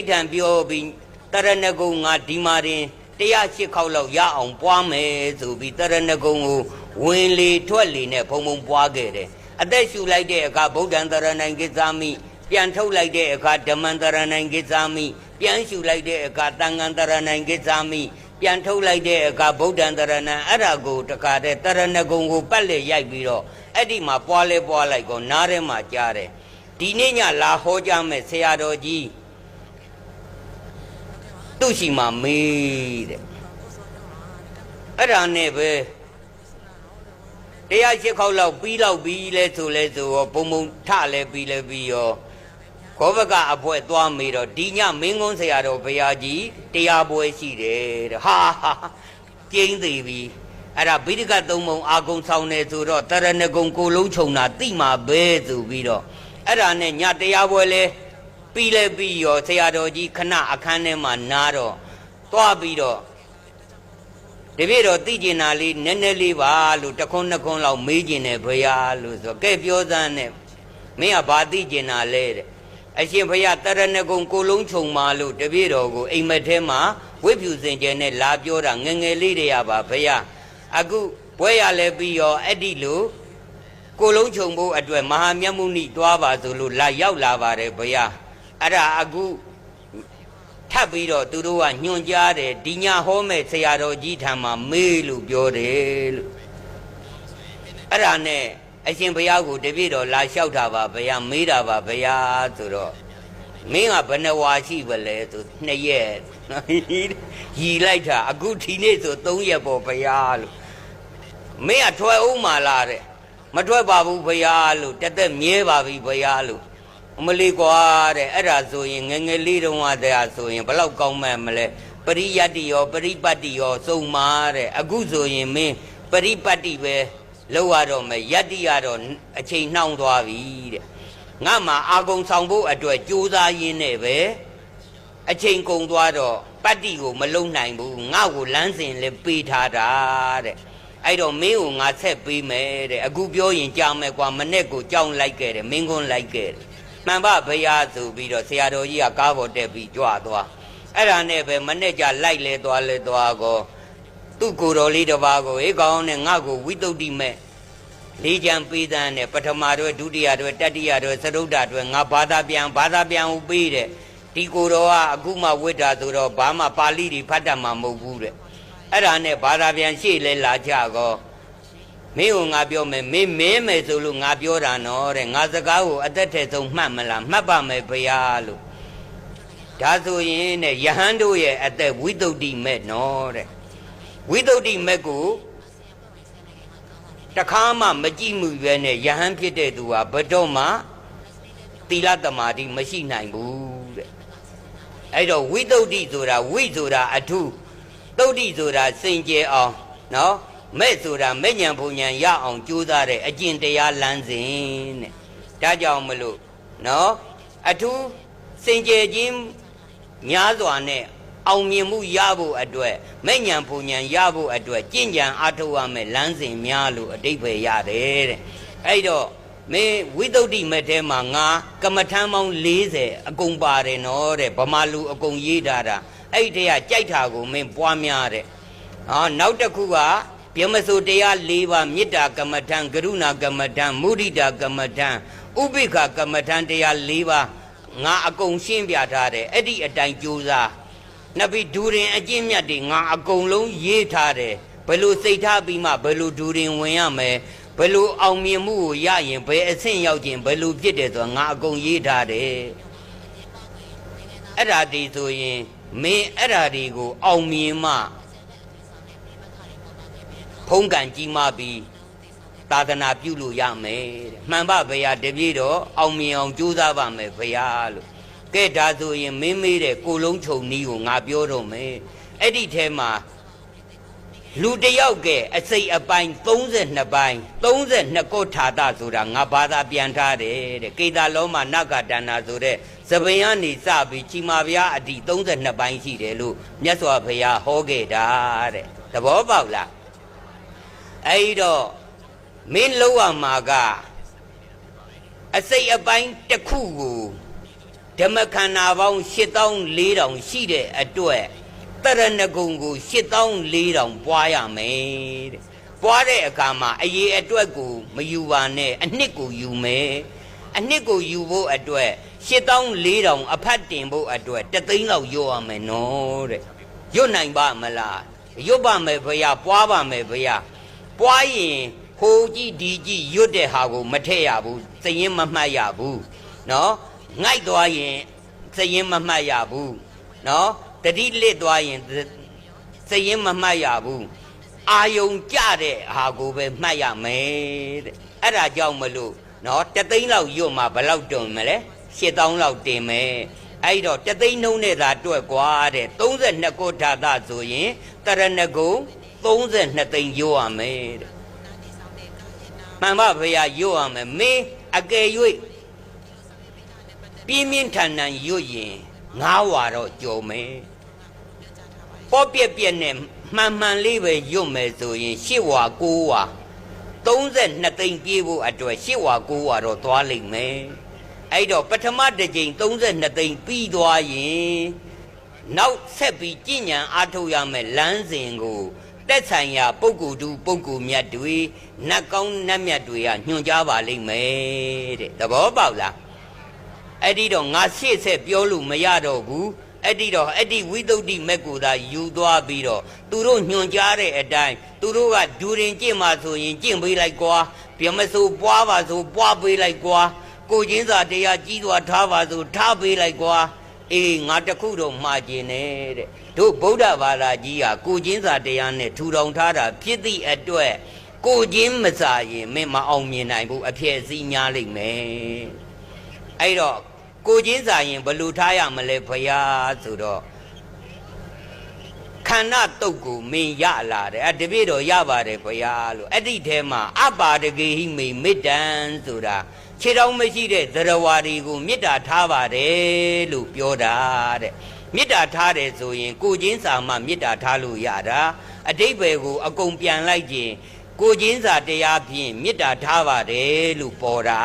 ဋ္ဌံပြောပြီးတရဏဂုံငါဒီမာရင်108ခေါက်လောက်ရအောင်ပွားမယ်ဆိုပြီးတရဏဂုံကိုဝင်လေထွက်လေနဲ့ဘုံဘုံပွားခဲ့တယ်အသက်ရှူလိုက်တဲ့အခါဗုဒ္ဓံတရဏံကိစ္ဆာမိပြန်ထုတ်လိုက်တဲ့အခါဓမ္မံတရဏံကိစ္ဆာမိပြန်ရှူလိုက်တဲ့အခါတန်ဃံတရဏံကိစ္ဆာမိပြန်ထုတ်လိုက်တဲ့အခါဗုဒ္ဓံတရဏံအဲ့ဒါကိုတခါတည်းတရဏဂုံကိုပတ်လက်ရိုက်ပြီးတော့အဲ့ဒီမှာပွားလဲပွားလိုက်ကောနားထဲမှာကြားတယ်ဒီနေ့ညလာဟောကြမယ်ဆရာတော်ကြီး သူ့ရှိမှမေးတဲ့အဲ့ဒါနဲ့ပဲတရားရှိခေါက်လောက်ပြီးလောက်ပြီးလဲဆိုလဲဆိုရောဘုံဘုံထလဲပြီးလဲပြီးရောခောဘကအဖွဲသွားမေးတော့ဒီညမင်းကုန်းဆရာတော်ဘုရားကြီးတရားပွဲရှိတယ်တဲ့ဟာဟာကျင်းသေးပြီအဲ့ဒါဗိဓကသုံးပုံအာကုံဆောင်နေဆိုတော့တရဏဂုံကိုလုံးခြုံတာတိမှာပဲဆိုပြီးတော့အဲ့ဒါနဲ့ညတရားပွဲလဲ ပြီးလဲပြီးရောဆရာတော်ကြီးခဏအခန်းထဲမှာနားတော့သွားပြီးတော့တပည့်တော်သိကျင်တာလေးနည်းနည်းလေးပါလို့တခွန်းနှစ်ခွန်းလောက်မေးကျင်တယ်ဘုရားလို့ဆိုကဲပြောစမ်းနဲ့မင်းကဘာသိကျင်တာလဲတဲ့အရှင်ဘုရားတရဏဂုံကိုလုံးခြုံမာလို့တပည့်တော်ကိုအိမ်မက်ထဲမှာဝိဖြူစင်ကျဲနဲ့လာပြောတာငယ်ငယ်လေးတည်းရပါဘုရားအခုဘွဲရလဲပြီးရောအဲ့ဒီလိုကိုလုံးခြုံဖို့အတွက်မဟာမြတ်မုနိသွားပါဆိုလို့လာရောက်လာပါတယ်ဘုရား အဲ့ဒါအခုထပ်ပြီးတော့သူတို့ကညွန်ကြားတယ်ဒီညဟောမဲ့ဆရာတော်ကြီးထံမှာမေးလို့ပြောတယ်လို့အဲ့ဒါနဲ့အရှင်ဘုရားကိုတပည့်တော်လာလျှောက်တာပါဘုရားမေးတာပါဘုရားဆိုတော့မင်းကဘယ်နှဝါရှိပလဲဆိုနှစ်ရက်ရီလိုက်တာအခုဒီနေ့ဆိုသုံးရက်ပေါ့ဘုရားလို့မင်းကထွက်ဦးမှာလားတဲ့မထွက်ပါဘူးဘုရားလို့တက်တက်မြဲပါပြီဘုရားလို့အ မလေးကွာတဲ့အဲ့ဒါဆိုရင်ငယ်ငယ်လေးတုန်းကတည်းကဆိုရင်ဘလောက်ကောင်းမှန်းမလဲပရိယတ္တိရောပရိပတ်တိရောစုံမာတဲ့အခုဆိုရင်မင်းပရိပတ်တိပဲလောက်ရတော့မယ်ယတ္တိရတော့အချိန်နှောင်းသွားပြီတဲ့ငါမှအာကုံဆောင်ဖို့အတွက်ကြိုးစားရင်းနဲ့ပဲအချိန်ကုန်သွားတော့ပတ္တိကိုမလုံနိုင်ဘူးငါ့ကိုလမ်းစဉ်လည်းပေးထားတာတဲ့အဲ့တော့မင်းကိုငါဆက်ပေးမယ်တဲ့အခုပြောရင်ကြောင်မယ်ကွာမနဲ့ကိုကြောင်လိုက်ခဲ့တယ်မင်းကွန်းလိုက်ခဲ့တယ် မှန်ပါဘုရားဆိုပြီးတော့ဆရာတော်ကြီးကကားပေါ်တက်ပြီးကြွသွားအဲ့ဒါနဲ့ပဲမနဲ့ကြလိုက်လဲသွားလဲသွားကောသူ့ကိုယ်တော်လေးတစ်ပါးကိုအေးကောင်းနဲ့ငါ့ကိုဝိတုဒ္ဓိမဲ့လေးချံပေးတဲ့နဲ့ပထမတော့ဒုတိယတော့တတိယတော့သရုဒ္ဓတော့ငါဘာသာပြန်ဘာသာပြန်ဟုပေးတဲ့ဒီကိုယ်တော်ကအခုမှဝိတ္တာဆိုတော့ဘာမှပါဠိတွေဖတ်တတ်မှာမဟုတ်ဘူးတဲ့အဲ့ဒါနဲ့ဘာသာပြန်ရှေ့လဲလာကြကော မင်းကိုငါပြောမယ်မင်းမင်းမယ်ဆိုလို့ငါပြောတာနော်တဲ့ငါစကားကိုအသက်ထဲဆုံးမှတ်မလားမှတ်ပါမယ်ဘုရားလို့ဒါဆိုရင်တဲ့ယဟန်တို့ရဲ့အသက်ဝိတုဒ္ဓိမဲ့နော်တဲ့ဝိတုဒ္ဓိမဲ့ကိုတခါမှမကြည့်မှုပဲနဲ့ယဟန်ဖြစ်တဲ့သူဟာဘတော်မှသီလသမာဓိမရှိနိုင်ဘူးတဲ့အဲ့တော့ဝိတုဒ္ဓိဆိုတာဝိဆိုတာအထုတုဒ္ဓိဆိုတာစင်ကြယ်အောင်နော် မဲ့ဆိုတာမဲ့ညံဘုံညံရအောင်ကြိုးစားတဲ့အကျင့်တရားလမ်းစဉ်တဲ့ဒါကြောင့်မလို့နော်အထူးစင်ကြယ်ခြင်းများစွာနဲ့အောင်မြင်မှုရဖို့အတွက်မဲ့ညံဘုံညံရဖို့အတွက်ကြင်ကြံအားထုတ်ရမယ်လမ်းစဉ်များလို့အတိတ်ပဲရတယ်တဲ့အဲ့တော့မင်းဝိသုဒ္ဓိမဲ့ထဲမှာငါကမ္မထမ်းပေါင်း40အကုန်ပါတယ်နော်တဲ့ဗမာလူအကုန်ရေးထားတာအဲ့ဒီတည်းကကြိုက်တာကိုမင်းပွားများတဲ့ဟောနောက်တစ်ခုက ပြမစိုးတရား၄ပါးမေတ္တာကမ္မထံကရုဏာကမ္မထံမုဒိတာကမ္မထံဥပိ္ပခကမ္မထံတရား၄ပါးငါအကုန်ရှင်းပြထားတယ်အဲ့ဒီအတိုင်းကြိုးစားနှစ်ပြီးဒူရင်အကျင့်မြတ်တွေငါအကုန်လုံးရေးထားတယ်ဘယ်လိုစိတ်ထားပြီးမှဘယ်လိုဒူရင်ဝင်ရမယ်ဘယ်လိုအောင်မြင်မှုကိုရရင်ဘယ်အဆင့်ရောက်ခြင်းဘယ်လိုဖြစ်တယ်ဆိုတာငါအကုန်ရေးထားတယ်အဲ့ဒါဒီဆိုရင်မင်းအဲ့ဒါတွေကိုအောင်မြင်မှ ဖုံးကန်ကြီးမှပြီးသာသနာပြုလို့ရမယ်တဲ့မှန်ပါဗျာတပည့်တော်အောင်မြင်အောင်ကြိုးစားပါမယ်ဗျာလို့ကဲဒါဆိုရင်မင်းမေးတဲ့ကိုလုံးချုံနီးကိုငါပြောတော့မယ်အဲ့ဒီထဲမှာလူတယောက်ကအစိတ်အပိုင်း32ပိုင်း32ကုဋ္ဌာတဆိုတာငါဘာသာပြန်ထားတယ်တဲ့ကေတာလောမနဂတန္နာဆိုတဲ့သပင်ကနေစပြီးချီမာဗျာအတီ32ပိုင်းရှိတယ်လို့မြတ်စွာဘုရားဟောခဲ့တာတဲ့သဘောပေါက်လား အဲ့တော့မင်းလောက်ရမှာကအစိတ်အပိုင်းတစ်ခုကိုဓမ္မခန္ဓာပေါင်း8400ရှိတဲ့အတွက်တရဏဂုံကို8400ပွားရမယ်တဲ့ပွားတဲ့အခါမှာအရေးအတွက်ကိုမယူပါနဲ့အနှစ်ကိုယူမယ်အနှစ်ကိုယူဖို့အတွက်8400အဖတ်တင်ဖို့အတွက်တသိန်းလောက်ရောရမယ်နော်တဲ့ရွတ်နိုင်ပါမလားရွတ်ပါမယ်ဖေရပွားပါမယ်ဖေရ ပွားရင်ဟိုကြည့်ဒီကြည့်ရွတ်တဲ့ဟာကိုမထည့်ရဘူးသရင်မမှတ်ရဘူးနော်ငိုက်သွားရင်သရင်မမှတ်ရဘူးနော်တတိလစ်သွားရင်သရင်မမှတ်ရဘူးအာယုံကြတဲ့ဟာကိုပဲမှတ်ရမယ်တဲ့အဲ့ဒါကြောင့်မလို့နော်တသိန်းလောက်ရွတ်မှာဘယ်လောက်တုံမလဲ8000လောက်တင်မယ်အဲ့တော့တသိန်းနှုံးနဲ့သာတွက်กว่าတဲ့32ကိုထာသဆိုရင်တရဏဂုံ 32သိန်းရွတ်ရမယ်တဲ့မှန်ပါဗျာရွတ်ရမယ်မင်းအကယ်၍ပြင်းပြင်းထန်ထန်ရွတ်ရင်ငါးဝါတော့ကြုံမယ်ပေါ့ပြက်ပြက်နဲ့မှန်မှန်လေးပဲရွတ်မယ်ဆိုရင်ရှစ်ဝါကိုးဝါ32သိန်းပြေးဖို့အတွက်ရှစ်ဝါကိုးဝါတော့သွားလိမ့်မယ်အဲ့တော့ပထမတစ်ကြိမ်32သိန်းပြီးသွားရင်နောက်ဆက်ပြီးကြည်ညံအားထုတ်ရမယ်လမ်းစဉ်ကို တက်ဆိုင်ရာပုဂ္ဂိုလ်တူပုဂ္ဂိုလ်မြတ်တွေနတ်ကောင်းနတ်မြတ်တွေကညွှန်ကြားပါလိမ့်မယ်တဲ့သဘောပေါက်လားအဲ့ဒီတော့ငါရှေ့ဆက်ပြောလို့မရတော့ဘူးအဲ့ဒီတော့အဲ့ဒီဝိသုဒ္ဓိမက်ကိုသာယူသွားပြီးတော့သူတို့ညွှန်ကြားတဲ့အတိုင်းသူတို့ကဒူရင်ကြင့်မှဆိုရင်ကြင့်ပေးလိုက်ကွာဗြမစိုးပွားပါဆိုပွားပေးလိုက်ကွာကိုချင်းစာတရားကြီးသွားထားပါဆိုထားပေးလိုက်ကွာ အေးငါတခုတော့မှားကျင်နေတဲ့တို့ဗုဒ္ဓဘာသာကြီးဟာကိုချင်းစာတရားနဲ့ထူထောင်ထားတာဖြစ်သည့်အတွက်ကိုချင်းမစာရင်မင်းမအောင်မြင်နိုင်ဘူးအဖြစ်စည်းများလိမ့်မယ်အဲ့တော့ကိုချင်းစာရင်ဘယ်လိုထားရမလဲဖရာဆိုတော့ခန္ဓာတုတ်ကိုမင်းရလာတယ်အတပြည့်တော်ရပါတယ်ဖရာလို့အဲ့ဒီထဲမှာအပါဒကေဟိမေမေတ္တံဆိုတာ ခြေတော်မရှိတဲ့သရဝါတွေကိုမေတ္တာထားပါတယ်လို့ပြောတာတဲ့မေတ္တာထားတယ်ဆိုရင် ကိုချင်းစာမှမေတ္တာထားလို့ရတာအတိတ်ဘယ်ကိုအကုန်ပြန်လိုက်ခြင်းကိုချင်းစာတရားဖြင့်မေတ္တာထားပါတယ်လို့ပေါ်တာ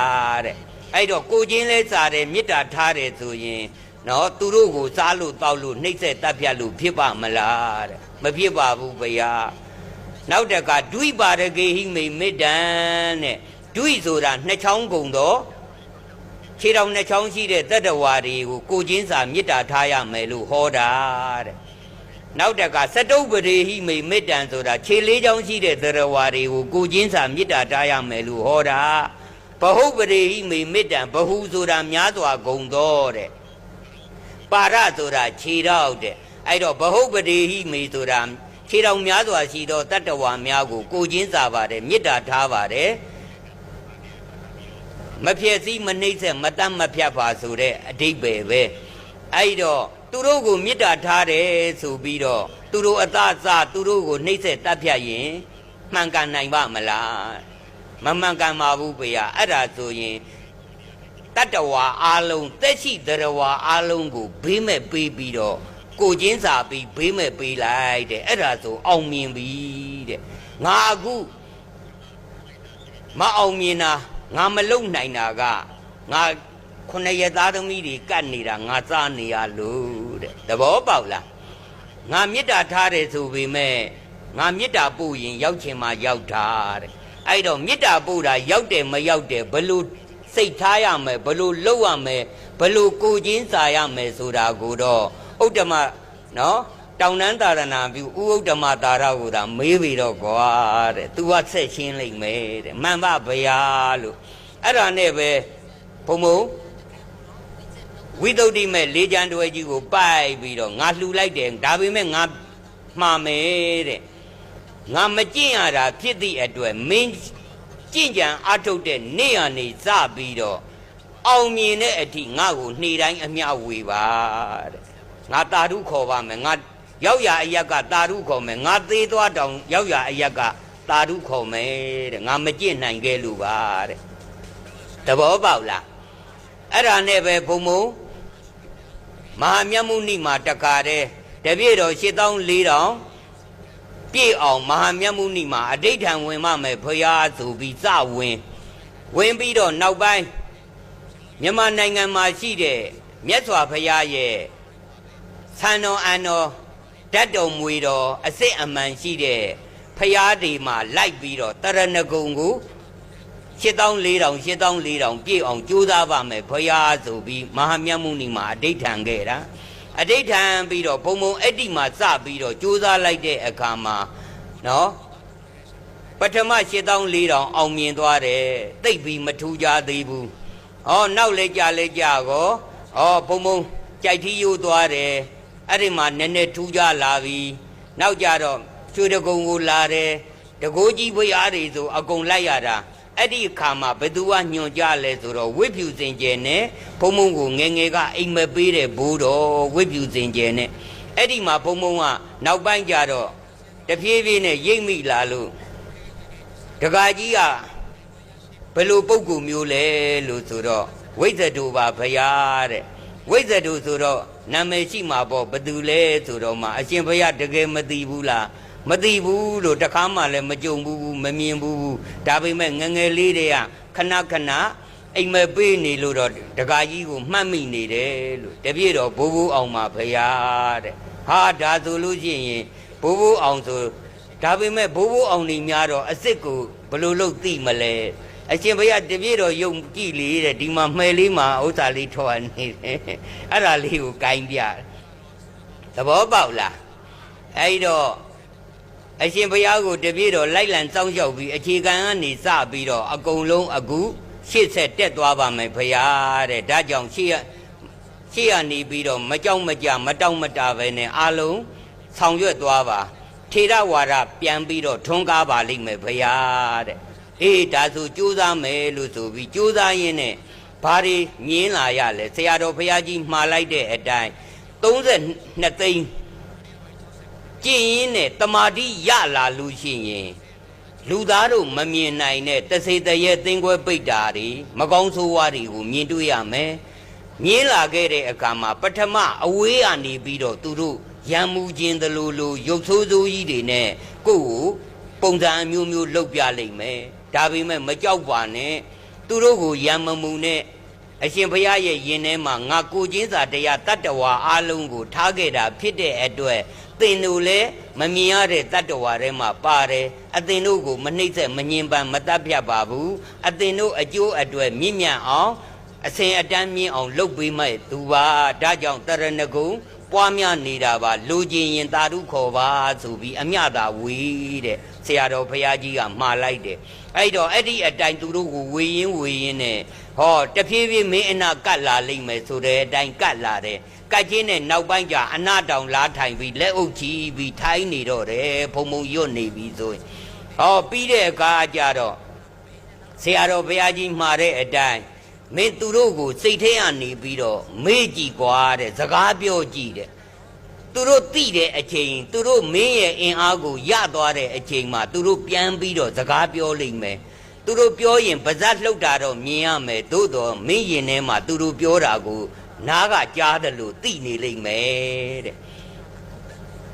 တဲ့အဲ့တော့ကိုချင်းလဲစားတယ်မေတ္တာထားတယ်ဆိုရင်နော်သူတို့ကိုစားလို့တောက်လို့နှိမ့်ဆက်တတ်ပြတ်လို့ဖြစ်ပါမလားတဲ့မဖြစ်ပါဘူးဗျာနောက်တကဒွိပါရကေဟိမိမေတ္တံတဲ့ ဒွိဆိုတာနှစ်ချောင်းကုန်တော့ခြေတော်နှစ်ချောင်းရှိတဲ့တတ္တဝါတွေကိုကိုချင်းစာမေတ္တာထားရမယ်လို့ဟောတာတဲ့နောက်တကစတုပ္ပရေဟိမိမေတ္တံဆိုတာခြေလေးချောင်းရှိတဲ့တတ္တဝါတွေကိုကိုချင်းစာမေတ္တာထားရမယ်လို့ဟောတာဘဟုပရေဟိမိမေတ္တံဘဟုဆိုတာများစွာဂုံတော့တဲ့ပါရဆိုတာခြေတော့တဲ့အဲ့တော့ဘဟုပရေဟိမိဆိုတာခြေတော်များစွာရှိသောတတ္တဝါများကိုကိုချင်းစာပါတယ်မေတ္တာထားပါတယ် မဖြစ်စည်းမနှိမ့်ဆက်မတတ်မဖြတ်ပါဆိုတဲ့အတိတ်ပဲပဲအဲ့တော့သူတို့ကိုမေတ္တာထားတယ်ဆိုပြီးတော့သူတို့အသာစသူတို့ကိုနှိမ့်ဆက်တတ်ဖြတ်ရင်မှန်ကန်နိုင်ပါမလားမမှန်ကန်ပါဘူးဗျာအဲ့ဒါဆိုရင်တတ္တဝါအားလုံးတက်ရှိတရဝါအားလုံးကိုဘေးမဲ့ပေးပြီးတော့ကိုချင်းစာပြီးဘေးမဲ့ပေးလိုက်တဲ့အဲ့ဒါဆိုအောင်မြင်ပြီတဲ့ငါအခုမအောင်မြင်တာ ငါမလုံနိုင်တာကငါခုနှစ်ရက်သားသမီးတွေကတ်နေတာငါစားနေရလို့တဲ့သဘောပေါက်လားငါမေတ္တာထားတယ်ဆိုပေမဲ့ငါမေတ္တာပို့ရင်ရောက်ချင်မှရောက်တာတဲ့အဲ့တော့မေတ္တာပို့တာရောက်တယ်မရောက်တယ်ဘလို့စိတ်ထားရမယ်ဘလို့လှုပ်ရမယ်ဘလို့ကိုချင်းစာရမယ်ဆိုတာကိုတော့ဥဒ္ဓမနော် တောင်တန်းသာရဏပြုဥဥဒ္ဓမသာရကိုသာမေးပြီးတော့ကွာတဲ့ तू ကဆက်ရှင်းလိုက်မယ်တဲ့မှန်ပါဗျာလို့အဲ့ဒါနဲ့ပဲဘုံဘုံဝိသုဒ္ဓိမဲ့လေးချမ်းတွဲကြီးကိုပိုက်ပြီးတော့ငါလှူလိုက်တယ်ဒါပေမဲ့ငါမှားမယ်တဲ့ငါမကျင့်ရတာဖြစ်သည့်အတွက်မင်းကျင့်ကြံအထုတ်တဲ့နေ့ရနေစပြီးတော့အောင်မြင်တဲ့အထိငါ့ကိုနှေတိုင်းအမျှဝေပါတဲ့ငါတာဓုခေါ်ပါမယ်ငါ ရောက်ရအရက်ကတာဓုခေါ်မယ်ငါသေးသွားတောင်ရောက်ရအရက်ကတာဓုခေါ်မယ်တဲ့ငါမကျင့်နိုင်ခဲ့လို့ပါတဲ့တဘောပေါက်လားအဲ့ဒါနဲ့ပဲဘုံဘုံမဟာမြတ်မုနိမှာတကာတဲ့တပြည့်တော်8400ပြည့်အောင်မဟာမြတ်မုနိမှာအဋိဋ္ဌံဝင်မမယ်ဖရာဆိုပြီးစဝင်ဝင်ပြီးတော့နောက်ပိုင်းမြန်မာနိုင်ငံမှာရှိတဲ့မြတ်စွာဘုရားရဲ့ဆံတော်အန်တော် ဓာတ်တော်မွေတော်အစစ်အမှန်ရှိတဲ့ဖရာတွေမှာလိုက်ပြီးတော့တရဏဂုံကို7400 7400ပြည့်အောင်ကြိုးစားပါမယ်ဘုရားဆိုပြီးမဟာမြတ်မုနီမှာအဋိဋ္ဌံခဲ့တာအဋိဋ္ဌံပြီးတော့ဘုံဘုံအဲ့ဒီမှာစပြီးတော့ကြိုးစားလိုက်တဲ့အခါမှာနော်ပထမ7400အောင်မြင်သွားတယ်တိတ်ပြီးမထူးကြသေးဘူးဟောနောက်လဲကြလဲကြကောဟောဘုံဘုံကြိုက်ထီးယူသွားတယ် အဲ့ဒီမှာနည်းနည်းထူးကြလာပြီနောက်ကြတော့ရွှေတကုံကိုလာတယ်တကိုးကြီးဘုရားတွေဆိုအကုန်လိုက်ရတာအဲ့ဒီအခါမှာဘသူကညွန်ကြလဲဆိုတော့ဝိဖြူစင်ကျယ်နဲ့ဘုံဘုံကိုငယ်ငယ်ကအိမ်မက်ပေးတဲ့ဘိုးတော်ဝိဖြူစင်ကျယ်နဲ့အဲ့ဒီမှာဘုံဘုံကနောက်ပိုင်းကြတော့တဖြည်းဖြည်းနဲ့ရိပ်မိလာလို့တကာကြီးကဘယ်လိုပုံကူမျိုးလဲလို့ဆိုတော့ဝိဇ္ဇတူပါဘုရားတဲ့ ဝိဇ္ဇတူဆိုတော့နာမည်ရှိမှာပေါ့ဘသူလဲဆိုတော့မှအရှင်ဘုရားတကယ်မသိဘူးလားမသိဘူးလို့တခါမှလည်းမကြုံဘူးမမြင်ဘူးဒါပေမဲ့ငငယ်လေးတွေကခဏခဏအိမ်မက်ပေးနေလို့တော့တကာကြီးကိုမှတ်မိနေတယ်လို့တပြည့်တော့ဘိုးဘိုးအောင်ပါဘုရားတဲ့ဟာဒါဆိုလို့ရှိရင်ဘိုးဘိုးအောင်ဆိုဒါပေမဲ့ဘိုးဘိုးအောင်နေများတော့အစ်စ်ကိုဘယ်လိုလုပ်သိမလဲ အရှင်ဘုရားတပြည့်တော်ယုံကြည့်လေတဲ့ဒီမှာမှဲလေးမှာဥစ္စာလေးထော်နေတယ်အဲ့ဒါလေးကိုဂိုင်းပြသဘောပေါက်လားအဲ့တော့အရှင်ဘုရားကိုတပြည့်တော်လိုက်လံစောင့်ရှောက်ပြီးအခြေခံကနေစပြီးတော့အကုန်လုံးအခုရှေ့ဆက်တက်သွားပါမယ်ဘုရားတဲ့ဒါကြောင့်ရှေ့ရှေ့ကနေပြီးတော့မကြောက်မကြမတောင့်မတာပဲနဲ့အလုံးဆောင်ရွက်သွားပါထေရဝါဒပြန်ပြီးတော့ထွန်းကားပါလိမ့်မယ်ဘုရားတဲ့ အေးဒါဆိုကြိုးစားမယ်လို့ဆိုပြီးကြိုးစားရင်းနဲ့ဘာတွေညင်းလာရလဲဆရာတော်ဘုရားကြီးမှားလိုက်တဲ့အတိုင်း32သိန်းကျင့်ရင်းနဲ့တမာတိရလာလို့ရှိရင်လူသားတို့မမြင်နိုင်တဲ့တစေတရဲ့သင်္ကွဲပိတ်တာတွေမကောင်းဆိုးဝါးတွေကိုမြင်တွေ့ရမယ်မြင်လာခဲ့တဲ့အခါမှာပထမအဝေးကနေပြီးတော့သူတို့ရံမှုခြင်းတလူလူရုပ်ဆိုးဆိုးကြီးတွေနဲ့ကိုယ့်ကိုပုံစံအမျိုးမျိုးလုပ်ပြလိမ့်မယ် ဒါပေမဲ့မကြောက်ပါနဲ့သူတို့ကိုရံမမှုနဲ့အရှင်ဘုရားရဲ့ယင်ထဲမှာငါကိုချင်းစာတရားတတ္တဝါအလုံးကို ထားခဲ့တာဖြစ်တဲ့အတွက်သင်တို့လည်းမမြင်ရတဲ့တတ္တဝါထဲမှာပါတယ်အသင်တို့ကိုမနှိမ့်ဆက်မငြင်ပန်မတတ်ပြတ်ပါဘူးအသင်တို့အကျိုးအတွက်မြင့်မြတ်အောင်အစဉ်အတန်းမြင့်အောင်လုပ်ပေးမဲ့သူပါဒါကြောင့်တရဏဂုံပွားများနေတာပါလူချင်းရင်တာရုခေါ်ပါဆိုပြီးအမြတာဝေးတဲ့ဆရာတော်ဘုရားကြီးကမှားလိုက်တယ် အဲ့တော့အဲ့ဒီအတိုင်းသူတို့ကိုဝေရင်ဝေရင်နဲ့ဟောတဖြည်းဖြည်းမင်းအနာကတ်လာလိမ့်မယ်ဆိုတဲ့အတိုင်းကတ်လာတယ်ကတ်ချင်းနဲ့နောက်ပိုင်းကျအနာတောင်လားထိုင်ပြီးလက်အုပ်ချီပြီးထိုင်းနေတော့တယ်ဖုံဖုံရွတ်နေပြီဆိုရင်ဟောပြီးတဲ့အခါကျတော့ဆရာတော်ဘုရားကြီးမှားတဲ့အတိုင်းမင်းသူတို့ကိုစိတ်ထဲကနေပြီးတော့မေ့ကြည့်ကွာတဲ့စကားပြောကြည့်တဲ့ သူတို့တိတဲ့အချိန်သူတို့မင်းရဲ့အင်အားကိုရသွားတဲ့အချိန်မှာသူတို့ပြန်ပြီးတော့စကားပြောလိမ့်မယ်သူတို့ပြောရင်ပါဇက်လှုပ်တာတော့မြင်ရမယ်သို့တော့မင်းရင်ထဲမှာသူတို့ပြောတာကိုနားကကြားတယ်လို့သိနေလိမ့်မယ်တဲ့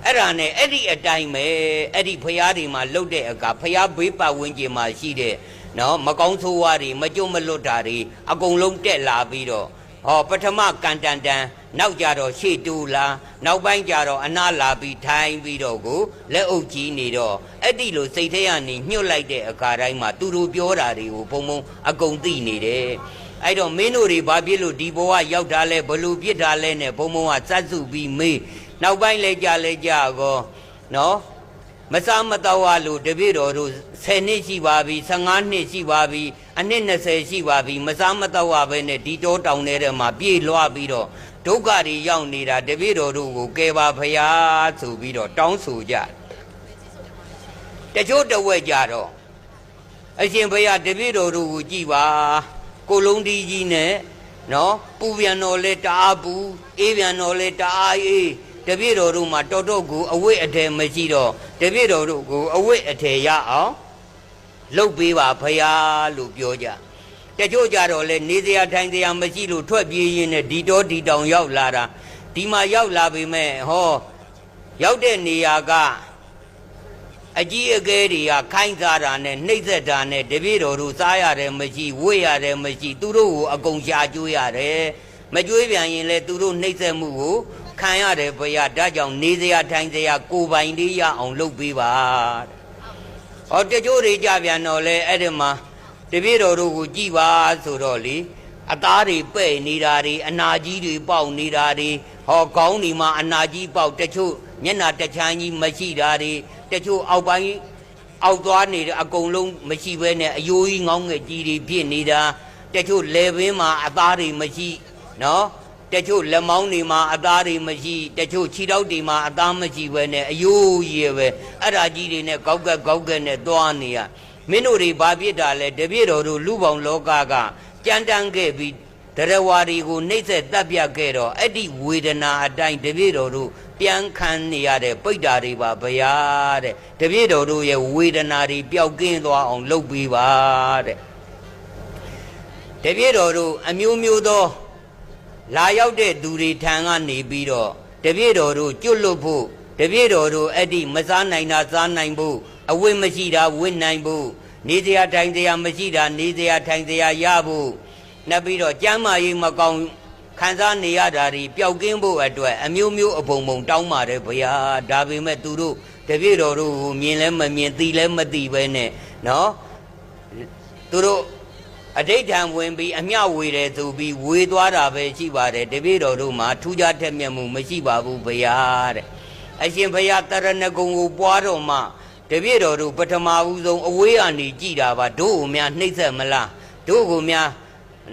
အဲ့ဒါနဲ့အဲ့ဒီအတိုင်းပဲအဲ့ဒီဖျားတွေမှာလှုပ်တဲ့အခါဖျားဘေးပတ်ဝန်းကျင်မှာရှိတဲ့နော်မကောင်းဆိုးဝါးတွေမကြုံမလွတ်တာတွေအကုန်လုံးတက်လာပြီးတော့ ဟောပထမကန်တန်တန်နောက်ကြတော့ရှေ့တူလာနောက်ပိုင်းကြတော့အနာလာပြီးထိုင်ပြီးတော့ကိုလက်အုပ်ကြီးနေတော့အဲ့ဒီလိုစိတ်ထဲကနေညှို့လိုက်တဲ့အခါတိုင်းမှာသူတို့ပြောတာတွေကိုဘုံဘုံအကုန်သိနေတယ်အဲ့တော့မင်းတို့တွေဘာဖြစ်လို့ဒီဘဝရောက်တာလဲဘလို့ပြစ်တာလဲနဲ့ဘုံဘုံကစတ်စုပြီးမေးနောက်ပိုင်းလဲကြလဲကြကောနော် မစားမတော့ဝလို့တပည့်တော်တို့10နှစ်ရှိပါပြီ15နှစ်ရှိပါပြီအနှစ်20ရှိပါပြီမစားမတော့ဝပဲနဲ့ဒီတောတောင်ထဲမှာပြေးလွှားပြီးတော့ဒုက္ခတွေရောက်နေတာတပည့်တော်တို့ကိုကယ်ပါဖရာဆိုပြီးတော့တောင်းဆိုကြတချို့တဝက်ကြတော့အရှင်ဘုရားတပည့်တော်တို့ကိုကြည်ပါကိုလုံးဒီကြီးနဲ့နော်ပူပြန်တော်လဲတအားပူအေးပြန်တော်လဲတအားအေး တပြည့်တော်တို့မှာတော်တော်ကိုအဝိအထည်မရှိတော့တပြည့်တော်တို့ကိုအဝိအထည်ရအောင်လှုပ်ပေးပါဖရာလို့ပြောကြတချို့ကြတော့လေနေစရာထိုင်စရာမရှိလို့ထွက်ပြေးရင်းနဲ့ဒီတော်ဒီတောင်ရောက်လာတာဒီမှာရောက်လာပြီမဲ့ဟောရောက်တဲ့နေရာကအကြီးအကဲတွေကခိုင်းစားတာနဲ့နှိမ့်ဆက်တာနဲ့တပြည့်တော်တို့စားရတယ်မရှိဝေ့ရတယ်မရှိ သူတို့ကိုအကုန်ရှာကျွေးရတယ်မကြွေးပြန်ရင်လည်းသူတို့နှိမ့်ဆက်မှုကို ခံရတယ်ဘုရားဒါကြောင့်နေစရာထိုင်စရာကိုယ်ပိုင်လေးရအောင်လုပ်ပေးပါတဲ့ဟောတချို့တွေကြပြန်တော့လေအဲ့ဒီမှာတပည့်တော်တို့ကိုကြည်ပါဆိုတော့လေအသားတွေပဲ့နေတာတွေအနာကြီးတွေပေါက်နေတာတွေဟောကောင်းဒီမှာအနာကြီးပေါက်တချို့မျက်နာတချမ်းကြီးမရှိတာတွေတချို့အောက်ပိုင်းအောက်သွားနေတဲ့အကုန်လုံးမရှိဘဲနဲ့အယိုးကြီးငောင်းငယ်ကြီးတွေဖြစ်နေတာတချို့လေဘင်းမှာအသားတွေမရှိနော် တချို့လက်မောင်းတွေမှာအသားတွေမရှိတချို့ခြေထောက်တွေမှာအသားမရှိဘဲနဲ့အယိုးကြီးပဲအဲ့ဒါကြီးတွေနဲ့ကောက်ကက်ကောက်ကက်နဲ့သွားနေရမင်းတို့တွေဘာဖြစ်တာလဲတပြည့်တော်တို့လူပေါင်းလောကကကြမ်းတမ်းခဲ့ပြီးတရဝါတွေကိုနှိမ့်ဆက်တပ်ပြခဲ့တော့အဲ့ဒီဝေဒနာအတိုင်းတပြည့်တော်တို့ပြန်ခံနေရတဲ့ပိဋ္ဌာတွေပါဗျာတဲ့တပြည့်တော်တို့ရဲ့ဝေဒနာတွေပျောက်ကင်းသွားအောင်လုပ်ပေးပါတဲ့တပြည့်တော်တို့အမျိုးမျိုးသော လာရောက်တဲ့သူတွေထံကနေပြီးတော့တပြည့်တော်တို့ကျွတ်လွတ်ဖို့တပြည့်တော်တို့အဲ့ဒီမစားနိုင်တာစားနိုင်ဖို့အဝိမရှိတာဝိနိုင်ဖို့နေစရာထိုင်စရာမရှိတာနေစရာထိုင်စရာရဖို့နောက်ပြီးတော့ကျမ်းမာရေးမကောင်းခံစားနေရတာတွေပျောက်ကင်းဖို့အတွက်အမျိုးမျိုးအပုံပုံတောင်းပါတယ်ဗျာဒါပေမဲ့သူတို့တပြည့်တော်တို့ကိုမြင်လဲမမြင်သိလဲမသိပဲနဲ့နော်သူတို့ အဋိဋ္ဌံဝင်ပြီးအမျှဝေတယ်ဆိုပြီးဝေသွားတာပဲရှိပါတယ်တပည့်တော်တို့မှာထူးခြားထက်မြက်မှုမရှိပါဘူးဗျာတဲ့အရှင်ဘုရားတရဏဂုံကိုပွားတော်မှာတပည့်တော်တို့ပထမဦးဆုံးအဝေးကနေကြည်တာပါတို့ကိုများနှိမ့်ဆက်မလားတို့ကိုများ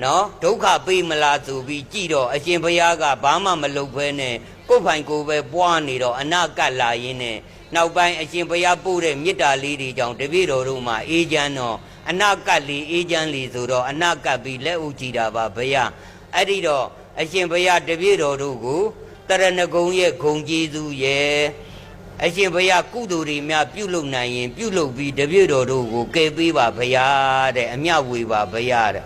နော်ဒုက္ခပေးမလားဆိုပြီးကြည်တော့အရှင်ဘုရားကဘာမှမလုပ်ဘဲနဲ့ ကိုယ်ပိုင်ကိုယ်ပဲပွားနေတော့အနာကတ်လာရင်းနဲ့နောက်ပိုင်းအရှင်ဘုရားပို့တဲ့မေတ္တာလေးတွေကြောင့်တပည့်တော်တို့မှာအေးချမ်းတော့အနာကတ်လေးအေးချမ်းလေးဆိုတော့အနာကတ်ပြီးလက်ဥကြည်တာပါဘုရားအဲ့ဒီတော့အရှင်ဘုရားတပည့်တော်တို့ကိုတရဏဂုံရဲ့ဂုံကျေးဇူးရဲ့အရှင်ဘုရားကုသိုလ်တွေများပြုလုပ်နိုင်ရင် ပြုလုပ်ပြီးတပည့်တော်တို့ကိုကယ်ပေးပါဘုရားတဲ့အမြဝေပါဘုရားတဲ့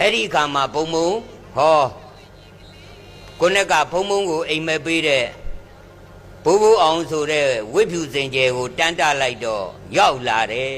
အဲ့ဒီအခါမှာဘုံဘုံဟော ကိုနဲ့ကဘုံဘုံကိုအိမ်မက်ပေးတဲ့ဘိုးဘိုးအောင်ဆိုတဲ့ဝိဖြူစင်ကျဲကိုတန်းတလိုက်တော့ရောက်လာတယ်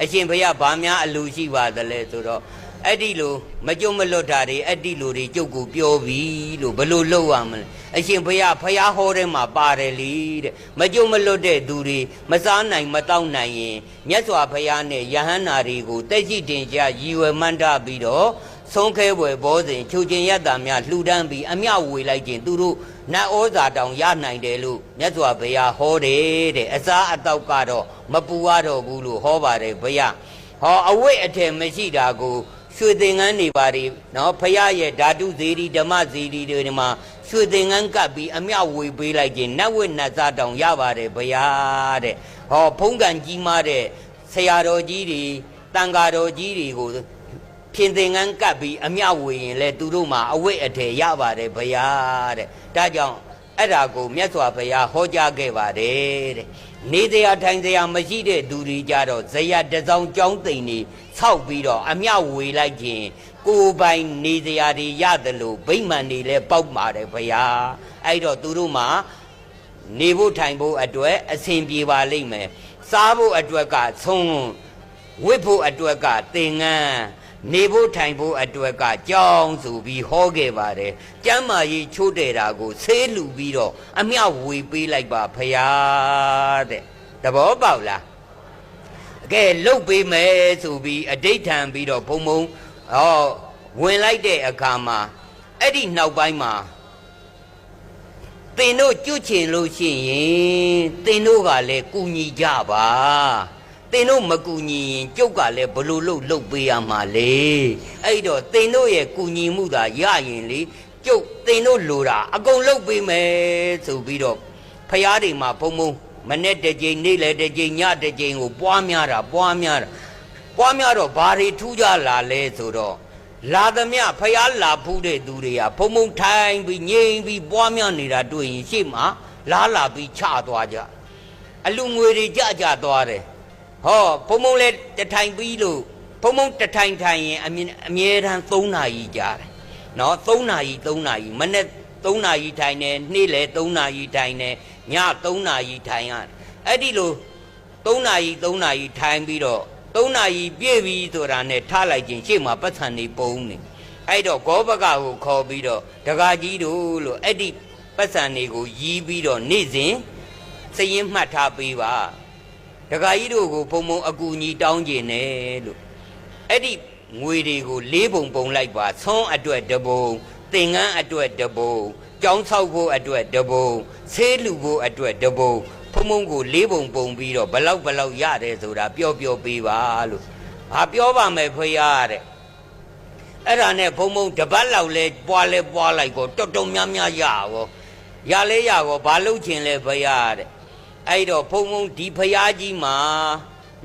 အရှင်ဘုရားဘာများအလူရှိပါသလဲဆိုတော့အဲ့ဒီလိုမကြုံမလွတ်တာတွေအဲ့ဒီလိုတွေကြုတ်ကိုပြောပြီလို့ဘလို့လုပ်ရမလဲအရှင်ဘုရားဖျားဟောတဲ့မှာပါတယ်လေတဲ့မကြုံမလွတ်တဲ့သူတွေမစားနိုင်မတောက်နိုင်ရင်မြတ်စွာဘုရားနဲ့ယဟန္တာတွေကိုတက်ရှိတင်ကြရည်ဝယ်မှန်းတာပြီးတော့ ဆုံးခဲွယ်ဘောစဉ်ချုပ်ကျင်ရတာများလှူဒန်းပြီးအမျှဝေလိုက်ခြင်းသူတို့နတ်ဩဇာတောင်ရနိုင်တယ်လို့မြတ်စွာဘုရားဟောတယ်တဲ့အစားအသောက်ကတော့မပူရတော့ဘူးလို့ဟောပါတယ်ဘုရားဟောအဝိတ်အထည်မရှိတာကိုရွှေသင်္ကန်းတွေပါတွေနော်ဖရာရဲ့ဓာတုဇေဒီဓမ္မဇေဒီတွေမှာရွှေသင်္ကန်းကပ်ပြီးအမြောက်ဝေပေးလိုက်ခြင်းနတ်ဝိနတ်သားတောင်ရပါတယ်ဘုရားတဲ့ဟောဖုံးကန်ကြီးမားတဲ့ဆရာတော်ကြီးတွေတန်ဃာတော်ကြီးတွေကို ဖြင်သင်္ကန်းကပ်ပြီးအမြောက်ဝေရင်လဲသူတို့မှာအဝိတ်အထည်ရပါတယ်ဘုရားတဲ့ဒါကြောင့်အဲ့ဒါကိုမြတ်စွာဘုရားဟောကြားခဲ့ပါတယ်တဲ့နေတရားထိုင်တရားမရှိတဲ့သူတွေကြတော့ဇယတစောင်းကြောင်းသိမ့်နေဆောက်ပြီးတော့အမြောက်ဝေလိုက်ခြင်းကိုယ်ပိုင်နေတရားတွေရတယ်လို့ဗိမ္မာန်တွေလည်းပေါက်ပါတယ်ဘုရားအဲ့တော့သူတို့မှာနေဖို့ထိုင်ဖို့အတွက်အဆင်ပြေပါလိမ့်မယ်စားဖို့အတွက်ကသုံးဝတ်ဖို့အတွက်ကသင်္ကန်း နေဖို့ထိုင်ဖို့အတွက်ကကြောင်းဆိုပြီးဟောခဲ့ပါတယ်။ကျမ်းမာရေးချိုးတယ်တာကိုဆေးလူပြီးတော့အမြောက်ဝေပေးလိုက်ပါဖရာတဲ့။တဘောပေါက်လား။အကဲလုတ်ပေးမယ်ဆိုပြီးအတိတ်ထံပြီးတော့ဘုံဘုံဟောဝင်လိုက်တဲ့အခါမှာအဲ့ဒီနောက်ပိုင်းမှာသင်တို့ကျွတ်ချင်လို့ရှိရင်သင်တို့ကလည်းကူညီကြပါ သင်တို့မကူညီရင်ကျုပ်ကလည်းဘလို့လို့လှုပ်ပေးရမှာလေအဲ့တော့သင်တို့ရဲ့ကူညီမှုသာရရင်လေကျုပ်သင်တို့လိုတာအကုန်လှုပ်ပေးမယ်ဆိုပြီးတော့ဖရားတွေမှာဘုံဘုံမနဲ့တစ်ကြိမ်နေ့လည်းတစ်ကြိမ်ညတစ်ကြိမ်ကိုပွားများတာပွားများတာပွားများတော့ဘာတွေထူးကြလာလဲဆိုတော့လာသမျှဖျားလာဖူးတဲ့သူတွေကဖုံဖုံထိုင်ပြီးငြိမ်ပြီးပွားများနေတာတွေ့ရင်ရှေ့မှာလာလာပြီးချသွားကြအလူငွေတွေကြကြသွားတယ် ဟောဖုံဖုံလဲတထိုင်ပြီးလို့ဖုံဖုံတထိုင်ထိုင်ရင်အမြဲအမြဲတမ်း3နာရီကြာတယ်နော်3နာရီ3နာရီမနေ့3နာရီထိုင်တယ်နေ့လေ3နာရီထိုင်တယ်ည3နာရီထိုင်ရတယ်အဲ့ဒီလို3နာရီ3နာရီထိုင်ပြီးတော့3နာရီပြည့်ပြီဆိုတာနဲ့ထားလိုက်ခြင်းရှေ့မှာပတ်စံနေပုံနေအဲ့တော့ဂောဘကကိုခေါ်ပြီးတော့ဒကာကြီးတို့လို့အဲ့ဒီပတ်စံတွေကိုရီးပြီးတော့နေ့စဉ်စည်ရင်မှတ်ထားပေးပါ ဒကာကြီးတို့ကိုဘုံဘုံအကူညီတောင်းကျင်တယ်လို့အဲ့ဒီငွေတွေကိုလေးပုံပုံလိုက်ပါသွန်းအတွက်တပုံသင်္ကန်းအတွက်တပုံကြောင်းဆောက်ဖို့အတွက်တပုံဆေးလူဖို့အတွက်တပုံဖုံဖုံကိုလေးပုံပုံပြီးတော့ဘလောက်ဘလောက်ရတယ်ဆိုတာပြောပြောပေးပါလို့ဟာပြောပါမယ်ဖေရတဲ့အဲ့ဒါနဲ့ဘုံဘုံတပတ်လောက်လဲပွားလဲပွားလိုက်ကိုတော်တော်များများရရောရလဲရရောဘာလို့ချင်လဲဖေရတဲ့ အဲ့တော့ဘုံဘုံဒီဖရာကြီးမှာ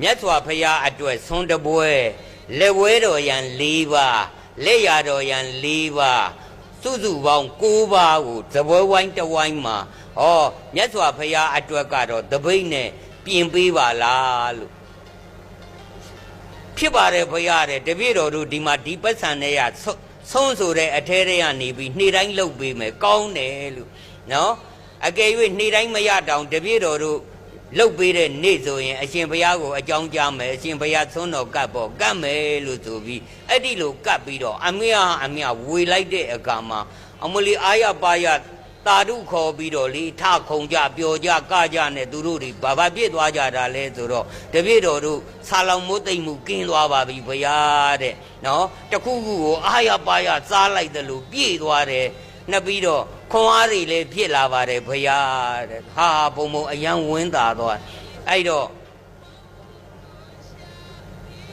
မြတ်စွာဘုရားအတွက်ဆွန်တပွဲလက်ဝဲတော်ရန်၄ပါးလက်ရတော်ရန်၄ပါးစုစုပေါင်း၉ပါးကိုသပွဲဝိုင်းတဝိုင်းမှာဩမြတ်စွာဘုရားအတွက်ကတော့တပိတ်နဲ့ပြင်ပေးပါလားလို့ဖြစ်ပါတယ်ဘုရားတဲ့တပည့်တော်တို့ဒီမှာဒီပတ်စံနဲ့ရဆုံးဆိုတဲ့အထဲထဲကနေပြီးနေ့တိုင်းလှုပ်ပေးမယ်ကောင်းတယ်လို့နော် အကယ်၍နေ့တိုင်းမရတောင်တပည့်တော်တို့လုတ်ပေးတဲ့နေ့ဆိုရင်အရှင်ဘုရားကိုအကြောင်းကြားမယ်အရှင်ဘုရားသွန်းတော်ကပ်ပေါ့ကပ်မယ်လို့ဆိုပြီးအဲ့ဒီလိုကပ်ပြီးတော့အမေဟာအမေဝေလိုက်တဲ့အခါမှာအမလီအာရပါရတာဓုခေါ်ပြီးတော့လေထခုံကြပျော်ကြကကြနဲ့သူတို့တွေဘာဘာပြည့်သွားကြတာလဲဆိုတော့တပြည့်တော်တို့ဆာလောင်မိုးသိမ့်မှုကင်းသွားပါပြီဘုရားတဲ့နော်တခုခုကိုအာရပါရစားလိုက်တယ်လို့ပြည့်သွားတယ်နှစ်ပြီးတော့ ခွန်အားတွေလည်းဖြစ်လာပါတယ်ဘုရားတဲ့ဟာဘုံဘုံအယံဝင်းသာသွားအဲ့တော့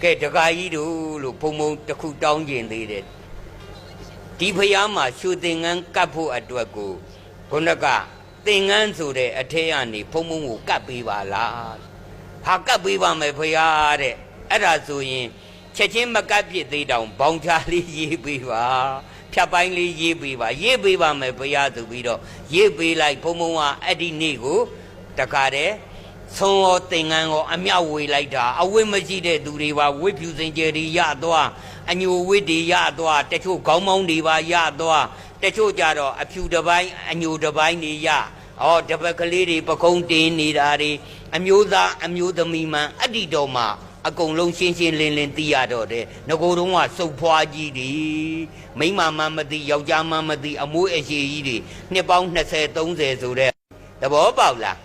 ကဲတခါကြီးတို့လို့ဘုံဘုံတစ်ခုတောင်းကျင်သေးတယ်ဒီဖျားမှာရှူသင်္ကန်းကတ်ဖို့အတွက်ကိုခုနကသင်္ကန်းဆိုတဲ့အထက်ကနေဘုံဘုံကိုကတ်ပေးပါလားဟာကတ်ပေးပါမယ်ဖျားတဲ့အဲ့ဒါဆိုရင်ချက်ချင်းမကတ်ပြစ်သေးတောင်ဘောင်ချလေးရေးပေးပါ ဖြတ်ပိုင်းလေးရေးပေးပါရေးပေးပါမယ်ဘုရားဆိုပြီးတော့ရေးပေးလိုက်ဘုံဘုံကအဲ့ဒီနေ့ကိုတခါတည်းဆုံးရောသင်္ကန်းရောအမြောက်ဝေလိုက်တာအဝိမရှိတဲ့သူတွေပါဝိဖြူစင်ကြယ်တွေရသွားအညိုဝိတွေရသွားတချို့ခေါင်းမောင်းတွေပါရသွားတချို့ကြတော့အဖြူတစ်ပိုင်းအညိုတစ်ပိုင်းတွေရဩတပတ်ကလေးတွေပကုံးတင်းနေတာတွေအမျိုးသားအမျိုးသမီးမှန်အတ္တိတော်မှာ အကုန်လုံးရှင်းရှင်းလင်းလင်းသိရတော့တယ်ငကိုတုံးကစုပ်ဖွားကြီးတွေမိမမှမသိယောက်ျားမှမသိအမွေးအရှိကြီးတွေနှစ်ပေါင်း20 30ဆိုတဲ့သဘောပေါက်လား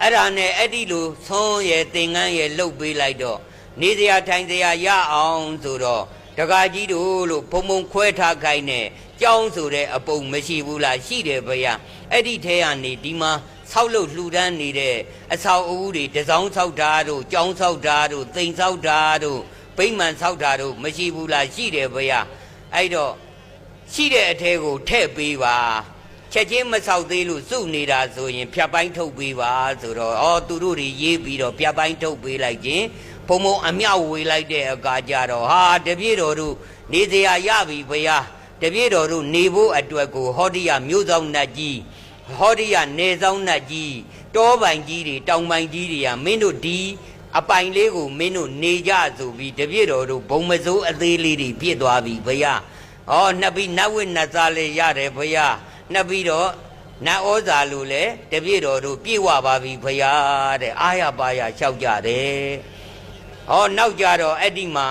အဲ့ဒါနဲ့အဲ့ဒီလိုသွန်းရဲ့သင်္ကန်းရဲ့လှုပ်ပေးလိုက်တော့နေစရာထိုင်စရာရအောင်ဆိုတော့တကာကြီးတို့လို့ဘုံဘုံခွဲထားခိုင်းနဲ့ကြောင်းဆိုတဲ့အပုံမရှိဘူးလားရှိတယ်ဗျာအဲ့ဒီထဲကနေဒီမှာ ဆောက်လို့လှူဒန်းနေတဲ့အဆောက်အဦတွေတစောင်းဆောက်တာတို့ကြောင်းဆောက်တာတို့တိမ်ဆောက်တာတို့ဗိမ္မာန်ဆောက်တာတို့မရှိဘူးလားရှိတယ်ဗျာအဲ့တော့ရှိတဲ့အထဲကိုထည့်ပေးပါချက်ချင်းမဆောက်သေးလို့စုနေတာဆိုရင်ဖြတ်ပိုင်းထုတ်ပေးပါဆိုတော့ဩသူတို့တွေရေးပြီးတော့ဖြတ်ပိုင်းထုတ်ပေးလိုက်ခြင်းဘုံဘုံအမြောက်ဝေလိုက်တဲ့အခါကျတော့ဟာတပြည့်တော်တို့နေစရာရပြီဘုရားတပြည့်တော်တို့နေဖို့အတွက်ကိုဟောဒီယမြို့ဆောင်နတ်ကြီး ဟောဒီယနေဆောင်နတ်ကြီးတောပိုင်ကြီးတွေတောင်ပိုင်ကြီးတွေကမင်းတို့ဒီအပိုင်လေးကိုမင်းတို့နေကြဆိုပြီးတပြည့်တော်တို့ဘုံမစိုးအသေးလေးတွေပြစ်သွားပြီဘုရားဩနှစ်ပြီးနတ်ဝိနတ်သားလေးရတယ်ဘုရားနှစ်ပြီးတော့နတ်ဩဇာလူလည်းတပြည့်တော်တို့ပြေဝပါပြီဘုရားတဲ့အာရပါရလျှောက်ကြတယ်ဟောနောက်ကြတော့အဲ့ဒီမှာ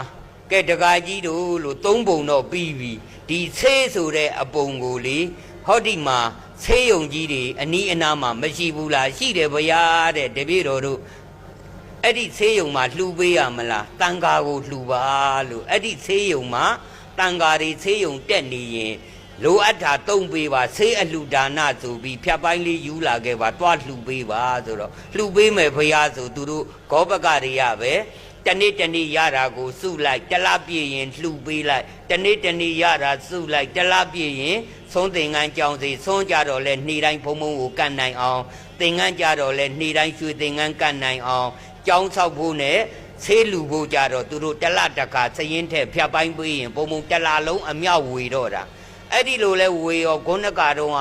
ကဲတကာကြီးတို့လို့သုံးပုံတော့ပြီးပြီဒီဆေးဆိုတဲ့အပုံကိုလေဟောဒီမှာ ဆေးရုံကြီးတွေအနီးအနားမှာမရှိဘူးလားရှိတယ်ဗျာတဲ့တပည့်တော်တို့အဲ့ဒီဆေးရုံမှာလှူပေးရမလားတန်ဃာကိုလှူပါလို့အဲ့ဒီဆေးရုံမှာတန်ဃာတွေဆေးရုံတက်နေရင်လိုအပ်တာတုံးပေးပါဆေးအလှူဒါနဆိုပြီးဖြတ်ပိုင်းလေးယူလာခဲ့ပါတွားလှူပေးပါဆိုတော့လှူပေးမယ်ဘုရားဆိုသူတို့ဂောဘကတွေရပဲ တနေ့တနေ့ရတာကိုစုလိုက်တလားပြည့်ရင်လှူပေးလိုက်တနေ့တနေ့ရတာစုလိုက်တလားပြည့်ရင်သုံးသင်္ကန်းကြောင်းစီသုံးကြတော့လဲနှီးတိုင်းဖုံဖုံကိုကတ်နိုင်အောင်သင်္ကန်းကြတော့လဲနှီးတိုင်းရွှေသင်္ကန်းကတ်နိုင်အောင်ကြောင်းဆောက်ဖို့နဲ့ဆေးလူဖို့ကြတော့သူတို့တလတကာစရင်ထက်ဖြတ်ပိုင်းပေးရင်ပုံပုံတလလုံးအမြောက်ဝေတော့တာအဲ့ဒီလိုလဲဝေရောဂုဏကတုံးက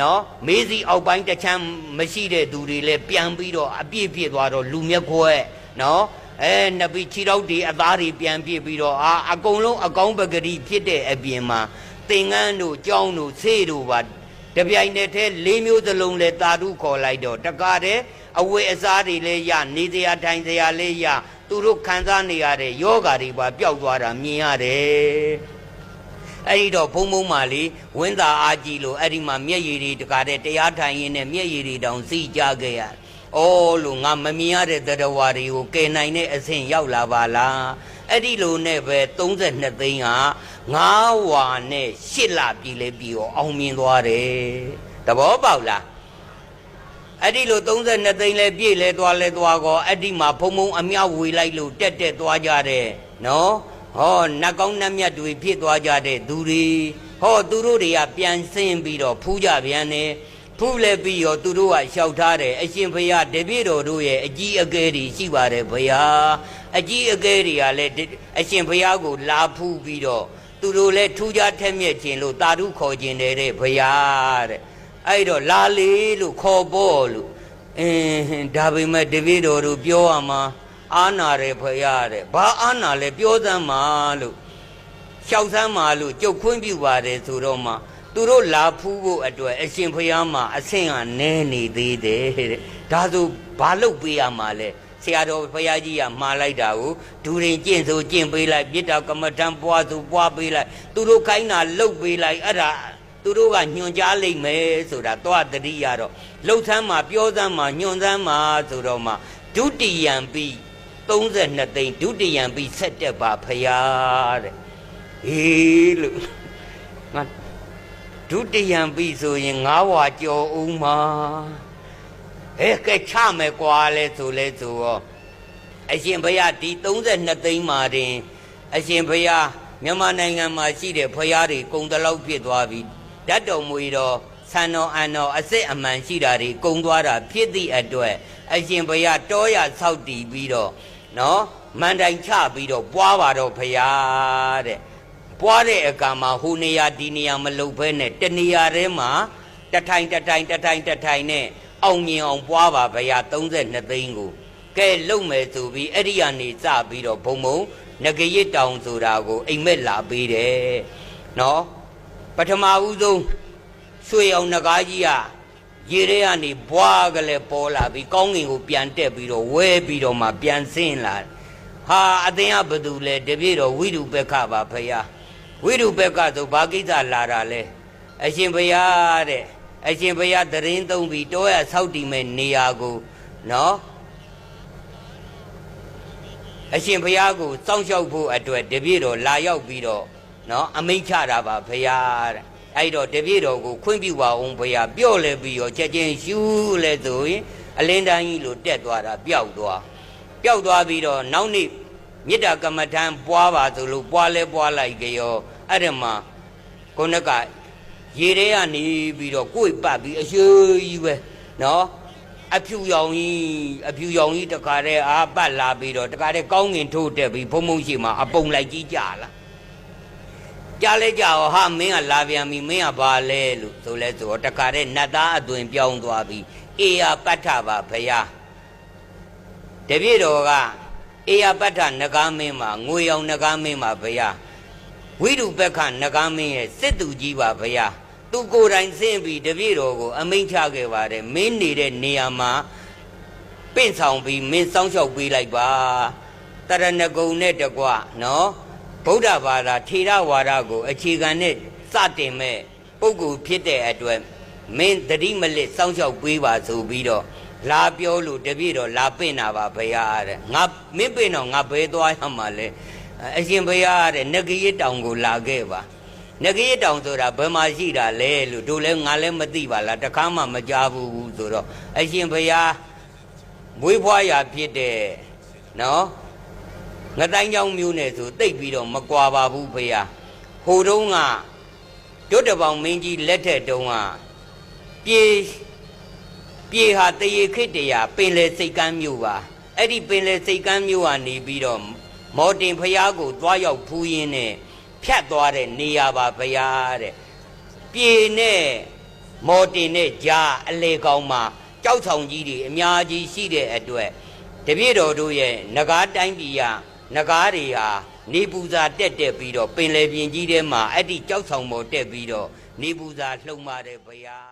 နော်မေးစီအောက်ပိုင်းတချမ်းမရှိတဲ့သူတွေလဲပြန်ပြီးတော့အပြည့်ပြည့်သွားတော့လူမျက်ခွဲနော် အဲနှစ်ပြီးခြေထောက်တွေအသားတွေပြန်ပြစ်ပြီးတော့အာအကုန်လုံးအကောင်းပဂတိဖြစ်တဲ့အပြင်မှာသင်္ကန်းတို့ကြောင်းတို့ဆေးတို့ပါတပြိုင်တည်းထဲလေးမျိုးစလုံးလဲတာဓုခေါ်လိုက်တော့တကားတဲ့အဝေအစားတွေလဲရနေစရာထိုင်စရာလဲရသူတို့ခံစားနေရတဲ့ယောဂါတွေပါပျောက်သွားတာမြင်ရတယ်အဲ့ဒီတော့ဘုံဘုံမာလေးဝင်းသာအားကြီးလို့အဲ့ဒီမှာမျက်ရည်တွေတကားတဲ့တရားထိုင်ရင်းနဲ့မျက်ရည်တွေတောင်စီးကြခဲ့ရ အော်လို့ငါမမြင်ရတဲ့တရားဝါတွေကိုကယ်နိုင်တဲ့အဆင့်ရောက်လာပါလားအဲ့ဒီလိုနဲ့ပဲ32သိန်းက9ဝါနဲ့8လပြည်လဲပြီးတော့အောင်မြင်သွားတယ်သဘောပေါက်လားအဲ့ဒီလို32သိန်းလဲပြည့်လဲသွားလဲသွားကောအဲ့ဒီမှာဖုံဖုံအမြောက်ဝေလိုက်လို့တက်တက်သွားကြတဲ့နော်ဟောနတ်ကောင်းနတ်မြတ်တွေဖြစ်သွားကြတဲ့သူတွေဟောသူတို့တွေကပြန်ဆင်းပြီးတော့ဖူးကြပြန်တယ် ဖူးလဲပြီးတော့သူတို့ကလျှောက်ထားတယ်အရှင်ဘုရားတပည့်တော်တို့ရဲ့အကြီးအကဲတွေရှိပါတယ်ဘုရားအကြီးအကဲတွေကလည်းအရှင်ဘုရားကိုလာဖူးပြီးတော့သူတို့လည်းထူးခြားထက်မြက်ခြင်းလို့တာဓုခေါ်ခြင်းတယ်တဲ့ဘုရားတဲ့အဲ့တော့လာလေလို့ခေါ်ပေါ်လို့အင်းဒါပေမဲ့တပည့်တော်တို့ပြောရမှာအာနာတယ်ဖရတဲ့ဘာအာနာလဲပြောစမ်းမှာလို့လျှောက်စမ်းမှာလို့ကြုတ်ခွင်းပြပါတယ်ဆိုတော့မှ သူတို့လာဖူးဖို့အတွက်အရှင်ဖျားမှာအဆင့်ကနဲနေသေးတယ်တဲ့ဒါဆိုဘာလုပ်ပေးရမှာလဲဆရာတော်ဖရာကြီးကမှားလိုက်တာကိုဒူရင်ကျင့်ဆိုကျင့်ပေးလိုက်ပြစ်တာကမ္မထံပွားဆိုပွားပေးလိုက်သူတို့ခိုင်းတာလှုပ်ပေးလိုက်အဲ့ဒါသူတို့ကညွန်ကြားလိမ့်မယ်ဆိုတာတော့တတိရတော့လှုပ်သမ်းမှာပြောသမ်းမှာညွန်သမ်းမှာဆိုတော့မှဒုတိယံပြီး32သိန်းဒုတိယံပြီးဆက်တက်ပါဖရာတဲ့ဟေးလို့ငါ ဒုတိယံပြီးဆိုရင်ငါးဝါကြော်ဦးမှာဟဲ့ကဲချမယ်ကွာလဲဆိုလဲဆိုတော့အရှင်ဘုရားဒီ32သိန်းမှာတင် အရှင်ဘုရားမြန်မာနိုင်ငံမှာရှိတဲ့ဘုရားတွေကုံတလောက်ဖြစ်သွားပြီဓာတ်တော်မူတော့ဆန်တော်အန်တော်အစစ်အမှန်ရှိတာတွေကုံသွားတာဖြစ်သည့်အတွက်အရှင်ဘုရားတောရဆောက်တည်ပြီးတော့နော်မန်တိုင်ချပြီးတော့ပွားပါတော့ဘုရားတဲ့ ပွားတဲ့အခါမှာဟိုနေရာဒီနေရာမလုံဘဲနဲ့တနေရာထဲမှာတထိုင်တထိုင်တထိုင်တထိုင်နဲ့အောင်မြင်အောင်ပွားပါဘုရား32သိန်းကိုကဲလုံမယ်ဆိုပြီးအဲ့ဒီကနေစပြီးတော့ဘုံဘုံငကရစ်တောင်ဆိုတာကိုအိမ်မက်လာပေးတယ်နော်ပထမဦးဆုံးရွှေအောင်ငကားကြီးကရေထဲကနေဘွားကလေးပေါ်လာပြီးကောင်းငင်ကိုပြန်တက်ပြီးတော့ဝဲပြီးတော့မှပြန်ဆင်းလာဟာအသင်ကဘသူလဲတပြည့်တော့ဝိရုပက္ခပါဖယား ဝိရုပက္ခဆိုဘာကိစ္စလာတာလဲအရှင်ဘုရားတဲ့အရှင်ဘုရားတရင်သုံးပြီးတောရဆောက်တည်မဲ့နေရာကိုနော်အရှင်ဘုရားကိုစောင့်ရှောက်ဖို့အတွက်တပည့်တော်လာရောက်ပြီးတော့နော်အမိန့်ချတာပါဘုရားတဲ့အဲ့တော့တပည့်တော်ကိုခွင့်ပြုပါအောင်ဘုရားပြော့လဲပြီးတော့ချက်ချင်းရှူးလဲဆိုရင်အလင်းတိုင်းကြီးလိုတက်သွားတာပျောက်သွားပျောက်သွားပြီးတော့နောက်နေ့ မေတ္တာကမ္မထံပွားပါဆိုလို့ပွားလဲပွားလိုက်ကြရောအဲ့ဒါမှာကိုနကရေထဲကနေပြီးတော့ကိုယ်ပတ်ပြီးအရှိကြီးပဲနော်အဖြူရောင်ကြီးအဖြူရောင်ကြီးတခါတည်းအာပတ်လာပြီးတော့တခါတည်းကောင်းငင်ထိုးတက်ပြီးဘုံဘုံရှိမှာအပုံလိုက်ကြီးကြလာကြလဲကြရောဟာမင်းကလာပြန်ပြီမင်းကဘာလဲလို့ဆိုလဲဆိုတော့တခါတည်းနတ်သားအသွင်ပြောင်းသွားပြီးအေယာပတ္ထပါဖယားတပြည့်တော်က အေယာပတ္ထနဂါမင်းမှာငွေရောင်နဂါမင်းမှာဖယားဝိရုပက္ခနဂါမင်းရဲ့စစ်သူကြီးပါဖယားသူကိုယ်တိုင်ဆင်းပြီးတပည့်တော်ကို အမိန့်ချခဲ့ပါတယ်မင်းနေတဲ့နေရာမှာပင့်ဆောင်ပြီးမင်းစောင့်ရှောက်ပေးလိုက်ပါတရဏဂုံနဲ့တကွနော်ဗုဒ္ဓဘာသာထေရဝါဒကိုအခြေခံနဲ့စတင်မဲ့ပုဂ္ဂိုလ်ဖြစ်တဲ့အတွက်မင်းတတိမလစ်စောင့်ရှောက်ပေးပါဆိုပြီးတော့ လာပြောလို့တပြည့်တော့လာပင့်တာပါဘုရားတဲ့ငါမင်းပင့်တော့ငါဘယ်သွားရမှာလဲအရှင်ဘုရားတဲ့ငကရတောင်ကိုလာခဲ့ပါငကရတောင်ဆိုတာဘယ်မှာရှိတာလဲလို့တို့လည်းငါလည်းမသိပါလားတခါမှမကြားဘူးဆိုတော့အရှင်ဘုရားမွေးဖွားရာဖြစ်တဲ့နော်ငတိုင်းကြောင်မျိုးနဲ့ဆိုတိတ်ပြီးတော့မကွာပါဘူးဘုရားဟိုတုန်းကတွတ်တပောင်မင်းကြီးလက်ထက်တုန်းကပြေ ပြေဟာတရေခိတ္တရာပင်လေစိတ်ကမ်းမျိုးပါအဲ့ဒီပင်လေစိတ်ကမ်းမျိုးကနေပြီးတော့မော်တင်ဖျားကိုသွားရောက်ဖူးရင်းနဲ့ဖြတ်သွားတဲ့နေရာပါဘုရားတဲ့ပြေနဲ့မော်တင်နဲ့ကြားအလေကောင်းမှာကြောက်ဆောင်ကြီးတွေအများကြီးရှိတဲ့အတွက်တပြည့်တော်တို့ရဲ့ငကားတိုင်းပြည်ကငကားတွေဟာနေပူဇာတက်တက်ပြီးတော့ပင်လယ်ပြင်ကြီးထဲမှာအဲ့ဒီကြောက်ဆောင်ပေါ်တက်ပြီးတော့နေပူဇာလှုံပါတယ်ဘုရား